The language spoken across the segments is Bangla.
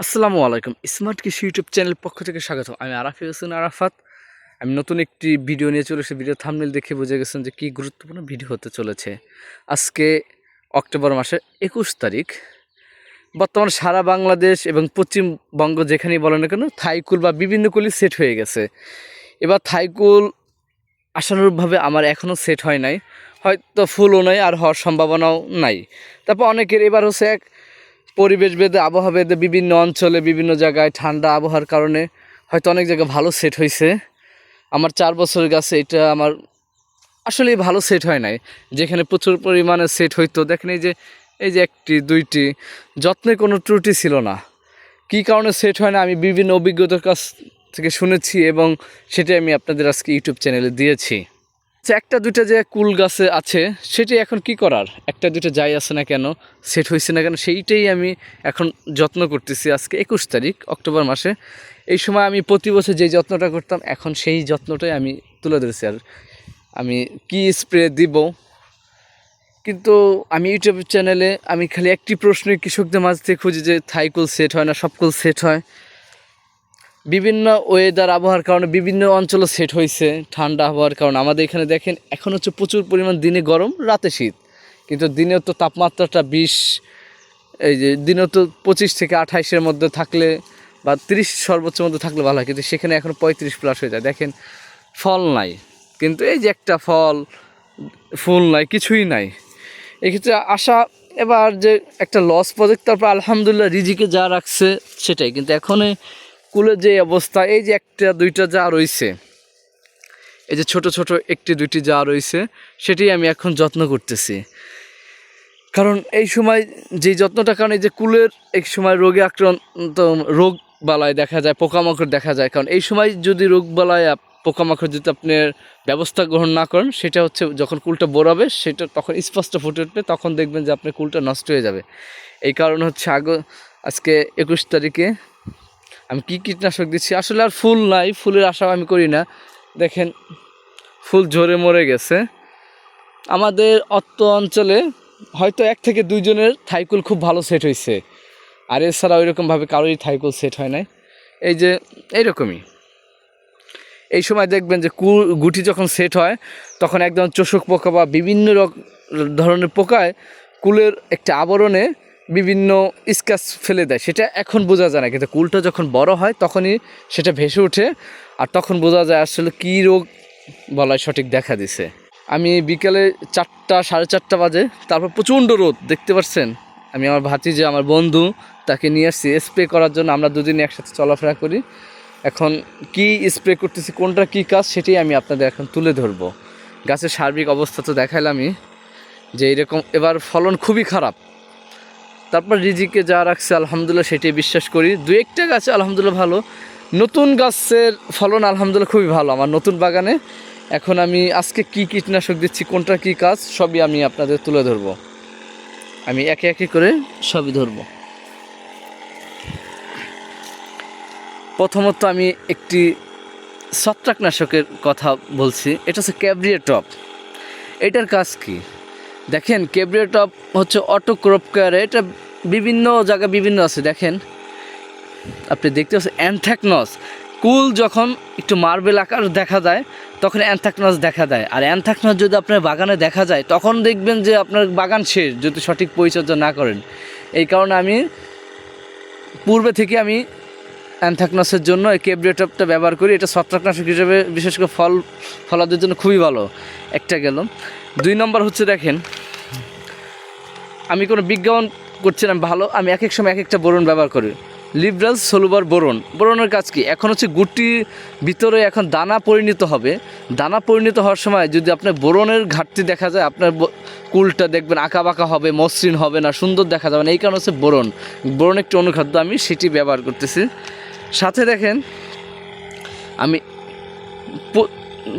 আসসালামু আলাইকুম। স্মার্ট কৃষি ইউটিউব চ্যানেল পক্ষ থেকে স্বাগত। আমি আরাফি হোসেন আরাফাত। আমি নতুন একটি ভিডিও নিয়ে চলে এসেছি। ভিডিও থামনেল দেখে বুঝে গেছেন যে কী গুরুত্বপূর্ণ ভিডিও হতে চলেছে। আজকে অক্টোবর মাসের একুশ তারিখ। বর্তমান সারা বাংলাদেশ এবং পশ্চিমবঙ্গ যেখানেই বলেন না কেন, থাইকুল বা বিভিন্ন কুলই সেট হয়ে গেছে। এবার থাইকুল আশানুরূপভাবে আমার এখনও সেট হয় নাই। হয়তো ফুলও নয় আর হওয়ার সম্ভাবনাও নাই। তারপর অনেকের এবার হচ্ছে এক পরিবেশ ভেদে, আবহাওয়া ভেদে বিভিন্ন অঞ্চলে, বিভিন্ন জায়গায় ঠান্ডা আবহাওয়ার কারণে হয়তো অনেক জায়গায় ভালো সেট হয়েছে আমার চার বছরের গাছে এটা আমার আসলে ভালো সেট হয় নাই। যেখানে প্রচুর পরিমাণে সেট হইতো। দেখেন এই যে এই যে একটি, দুইটি, যত্নে কোনো ত্রুটি ছিল না। কী কারণে সেট হয় না, আমি বিভিন্ন অভিজ্ঞতার কাছ থেকে শুনেছি এবং সেটাই আমি আপনাদের আজকে ইউটিউব চ্যানেলে দিয়েছি। আচ্ছা একটা দুইটা যে কুল গাছে আছে, সেটি এখন কি করার? একটা দুইটা যাই আছে না কেন, সেট হয়েছে না কেন, সেইটাই আমি এখন যত্ন করতেছি আজকে একুশ তারিখ, অক্টোবর মাসে। এই সময় আমি প্রতি বছর যেই যত্নটা করতাম, এখন সেই যত্নটাই আমি তুলে ধরেছি। আর আমি কি স্প্রে দিব? কিন্তু আমি ইউটিউব চ্যানেলে আমি খালি একটি প্রশ্নই কৃষকদের মাঝ থেকে খুঁজি যে থাইকুল সেট হয় না সবকুল সেট হয়। বিভিন্ন ওয়েদার আবহাওয়ার কারণে বিভিন্ন অঞ্চলে সেট হয়েছে, ঠান্ডা আবহাওয়ার কারণে। আমাদের এখানে দেখেন, এখন হচ্ছে প্রচুর পরিমাণ দিনে গরম, রাতে শীত। কিন্তু দিনেও তো তাপমাত্রাটা বিশ, এই যে দিনেও তো পঁচিশ থেকে আঠাইশের মধ্যে থাকলে বা তিরিশ সর্বোচ্চ মধ্যে থাকলে ভালো হয়। কিন্তু সেখানে এখন পঁয়ত্রিশ প্লাস হয়ে যায়। দেখেন, ফল নাই। কিন্তু এই যে একটা ফল, ফুল নাই, কিছুই নাই। এক্ষেত্রে আশা, এবার যে একটা লস প্রজেক্ট তারপর আলহামদুলিল্লাহ রিজিকে যা রাখছে, সেটাই। কিন্তু এখন কুলের যে অবস্থা, এই যে একটা, দুইটা যা রয়েছে এই যে ছোট ছোট একটি, দুইটি যা রয়েছে সেটাই আমি এখন যত্ন করতেছি। কারণ এই সময় যে যত্নটা, কারণ এই যে কুলের এক সময় রোগে আক্রান্ত, রোগ বালায় দেখা যায়, পোকামাকড় দেখা যায়, কারণ এই সময় যদি রোগ বালায় পোকামাকড় যদি আপনার ব্যবস্থা গ্রহণ না করেন, সেটা হচ্ছে যখন কুলটা বোরাবে সেটা তখন স্পষ্ট ফুটে উঠবে, তখন দেখবেন যে আপনার কুলটা নষ্ট হয়ে যাবে। এই কারণ হচ্ছে আগ, আজকে একুশ তারিখে আমি কি কীটনাশক দিচ্ছি? আসলে আর ফুল নাই, ফুলের আশা আমি করি না। দেখেন, ফুল ঝরে মরে গেছে। আমাদের অত্ত অঞ্চলে হয়তো এক থেকে দুইজনের থাইকুল খুব ভালো সেট হয়েছে আর এছাড়া ওইরকমভাবে কারোরই থাইকুল সেট হয় নাই। এই যে, এইরকমই। এই সময় দেখবেন যে কু গুটি যখন সেট হয়, তখন একদম চোষক পোকা বা বিভিন্ন ধরনের পোকায় কুলের একটা আবরণে বিভিন্ন স্কাচ ফেলে দেয়, সেটা এখন বোঝা যায় না। কিন্তু কুলটা যখন বড় হয়, তখনই সেটা ভেসে ওঠে আর তখন বোঝা যায় আসলে কী রোগ বলায় সঠিক দেখা দিছে। আমি বিকালে চারটা, সাড়ে চারটা বাজে, তারপর প্রচণ্ড রোদ, দেখতে পাচ্ছেন আমি আমার ভাতিজে, আমার বন্ধু, তাকে নিয়ে আসছি স্প্রে করার জন্য, আমরা দুদিন একসাথে চলাফেরা করি। এখন কি স্প্রে করতেছি, কোনটা কি কাজ, সেটাই আমি আপনাদের এখন তুলে ধরবো। গাছের সার্বিক অবস্থা তো দেখাইলামই, যে এরকম এবার ফলন খুবই খারাপ। তারপর রিজিকে যা রাখছে, আলহামদুলিল্লাহ সেটাই বিশ্বাস করি। দু একটা গাছে আলহামদুলিল্লাহ ভালো। নতুন গাছের ফলন আলহামদুলিল্লাহ খুবই ভালো আমার নতুন বাগানে। এখন আমি আজকে কি কীটনাশক দিচ্ছি, কোনটা কি কাজ, সবই আমি আপনাদের তুলে ধরবো। আমি একে একে করে সবই ধরবো। প্রথমত আমি একটি ছত্রাকনাশকের কথা বলছি। এটা হচ্ছে ক্যাব্রিয়া টপ। এটার কাজ কি? দেখেন, ক্যাব্রিয়া টপ হচ্ছে অটো ক্রপ কেয়ারে এটা বিভিন্ন জায়গা বিভিন্ন আছে, দেখেন। আপনি দেখতে পাচ্ছেন অ্যানথ্যাকনস কুল যখন একটু মার্বেল আকার দেখা যায়, তখন অ্যানথ্যাকনস দেখা দেয়। আর অ্যানথ্যাকনস যদি আপনার বাগানে দেখা যায়, তখন দেখবেন যে আপনার বাগান শেষ, যদি সঠিক পরিচর্যা না করেন। এই কারণে আমি পূর্বে থেকে আমি অ্যানথ্যাকনসের জন্য এই কেব্রিয়েটপটা ব্যবহার করি। এটা ছত্রাকনাশক হিসেবে বিশেষ করে ফল, ফলাদের জন্য খুবই ভালো। একটা গেল। দুই নম্বর হচ্ছে দেখেন, আমি কোনো বিজ্ঞাপন করছি না ভালো, আমি এক এক সময় এক একটা বোরন ব্যবহার করি। লিবরাল সলুবার বোরন বোরনের কাজ কি? এখন হচ্ছে গুটির ভিতরে এখন দানা পরিণত হবে। দানা পরিণত হওয়ার সময় যদি আপনার বোরনের ঘাটতি দেখা যায়, আপনার কুলটা দেখবেন আঁকা বাঁকা হবে, মসৃণ হবে না, সুন্দর দেখা যাবে না। এই কারণে হচ্ছে বোরন বোরন একটি অনুখাদ্য, আমি সেটি ব্যবহার করতেছি। সাথে দেখেন, আমি পু-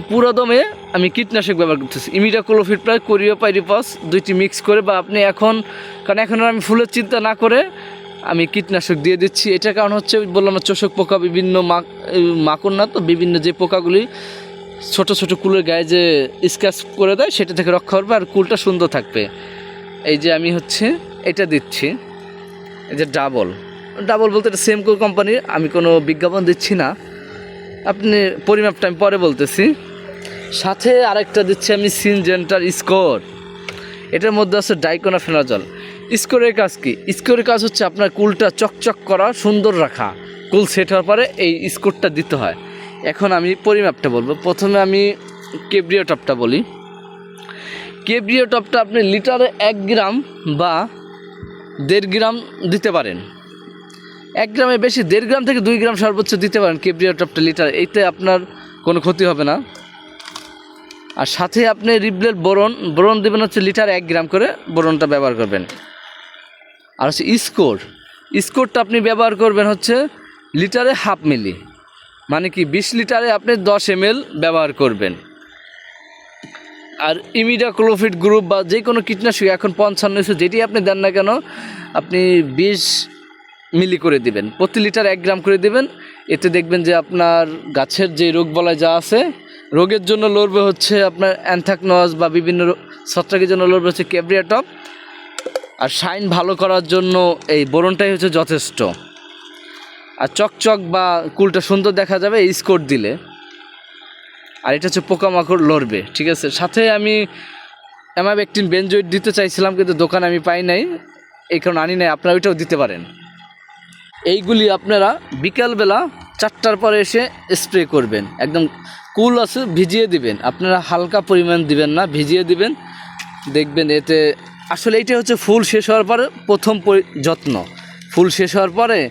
পুরো দমে আমি কীটনাশক ব্যবহার করতেছি। ইমিডাক্লোফিট প্রায় কোরিও পাইরিপাস দুইটি মিক্স করে বা আপনি এখন কারণ এখন আমি ফুলের চিন্তা না করে আমি কীটনাশক দিয়ে দিচ্ছি। এটার কারণ হচ্ছে বললাম চোষক পোকা বিভিন্ন মাকড় না তো, বিভিন্ন যে পোকাগুলি ছোট ছোট কুলের গায়ে যে স্ক্যাচ করে দেয়, সেটা থেকে রক্ষা করবে আর কুলটা সুন্দর থাকবে। এই যে আমি হচ্ছে এটা দিচ্ছি। এই যে ডাবল। ডাবল বলতে এটা সেম কোম্পানির আমি কোনো বিজ্ঞাপন দিচ্ছি না। আপনি পরিমাপটা আমি পরে বলতেছি। সাথে আরেকটা দিচ্ছি আমি সিনজেন্টার স্কোর। এটার মধ্যে আছে ডাইকোনা ফেনাজল স্কোরের কাজ কি? স্কোরের কাজ হচ্ছে আপনার কুলটা চকচক করা, সুন্দর রাখা। কুল সেট হওয়ার পরে এই স্কোরটা দিতে হয়। এখন আমি পরিমাপটা বলব। প্রথমে আমি কেব্রিও টপটা বলি। কেব্রিও টপটা আপনি লিটারে এক গ্রাম বা দেড় গ্রাম দিতে পারেন। এক গ্রামে বেশি, দেড় গ্রাম থেকে দুই গ্রাম সর্বোচ্চ দিতে পারেন কেব্রিও টপটা লিটার। এইতে আপনার কোনো ক্ষতি হবে না। আর সাথে আপনি রিবলেট বোরন বোরন দেবেন হচ্ছে লিটার এক গ্রাম করে বোরনটা ব্যবহার করবেন। আর হচ্ছে স্কোর, স্কোরটা আপনি ব্যবহার করবেন হচ্ছে লিটারে হাফ মিলি মানে কি বিশ লিটারে আপনি দশ এম ব্যবহার করবেন। আর ইমিডা ক্লোফিট গ্রুপ বা যে কোনো কীটনাশক, এখন পঞ্চান্ন যেটি আপনি দেন না কেন, আপনি বিশ মিলি করে দিবেন। প্রতি লিটার এক গ্রাম করে দিবেন। এতে দেখবেন যে আপনার গাছের যে রোগ বলায় যা আছে রোগের জন্য লড়বে হচ্ছে আপনার অ্যানথাকনস বা বিভিন্ন ছত্রাকের জন্য লড়বে হচ্ছে ক্যাবরিয়াটপ আর শাইন ভালো করার জন্য এই বোরনটাই হচ্ছে যথেষ্ট। আর চকচক বা কুলটা সুন্দর দেখা যাবে স্কোর দিলে। আর এটা হচ্ছে পোকামাকড় লড়বে, ঠিক আছে? সাথে আমি অ্যামাবেকটিন বেনজয়েড দিতে চাইছিলাম, কিন্তু দোকানে আমি পাই নাই, এই কারণে আনি নাই, আপনারা ওইটাও দিতে পারেন। এইগুলি আপনারা বিকালবেলা চারটার পরে এসে স্প্রে করবেন। একদম কুল আছে, ভিজিয়ে দিবেন। আপনারা হালকা পরিমাণ দিবেন না, ভিজিয়ে দিবেন। দেখবেন এতে, আসলে এইটা হচ্ছে ফুল শেষ হওয়ার পরে প্রথম পরি- যত্ন। ফুল শেষ হওয়ার পরে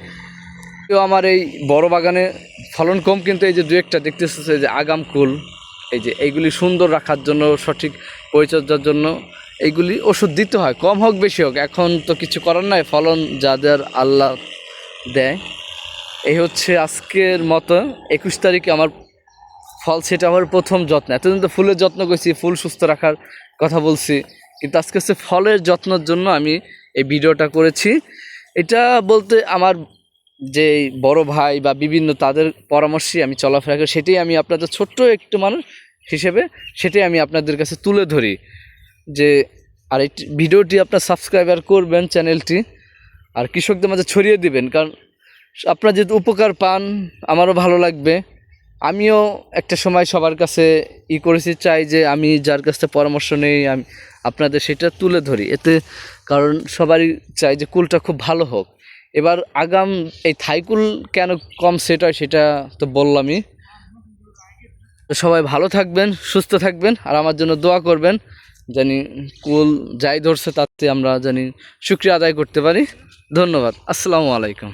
কেউ আমার এই বড় বাগানে ফলন কম, কিন্তু এই যে দু একটা দেখতেছে যে আগাম কুল, এই যে এইগুলি সুন্দর রাখার জন্য, সঠিক পরিচর্যার জন্য এইগুলি ওষুধ দিতে হয়। কম হোক, বেশি হোক। এখন তো কিছু করার নাই। ফলন যাদের আল্লাহ দেয়। এই হচ্ছে আজকের মতো একুশ তারিখে আমার ফল সেটা আমার প্রথম যত্ন। এতদিন তো ফুলের যত্ন করছি, ফুল সুস্থ রাখার কথা বলছি। কিন্তু আজকে হচ্ছে ফলের যত্নের জন্য আমি এই ভিডিওটা করেছি। এটা বলতে আমার যে বড় ভাই বা বিভিন্ন তাদের পরামর্শে আমি চলাফেরা করি, সেটাই আমি আপনাদের ছোট্ট একটু মানুষ হিসেবে সেটাই আমি আপনাদের কাছে তুলে ধরি। যে আর এই ভিডিওটি আপনার সাবস্ক্রাইবার করবেন চ্যানেলটি, আর কৃষকদের মাঝে ছড়িয়ে দিবেন, কারণ আপনারা যদি উপকার পান, আমারও ভালো লাগবে। আমিও একটা সময় সবার কাছে ই করেছি, চাই যে আমি যার কাছ থেকে পরামর্শ নেই, আমি আপনাদের সেটা তুলে ধরি। এতে কারণ সবারই চাই যে কুলটা খুব ভালো হোক। এবার আগাম এই থাইকুল কেন কম সেট হয় সেটা তো বললামই। সবাই ভালো থাকবেন, সুস্থ থাকবেন, আর আমার জন্য দোয়া করবেন, জানি কুল যাই ধরছে তাতে আমরা জানি শুক্রিয়া আদায় করতে পারি। ধন্যবাদ। আসসালামু আলাইকুম।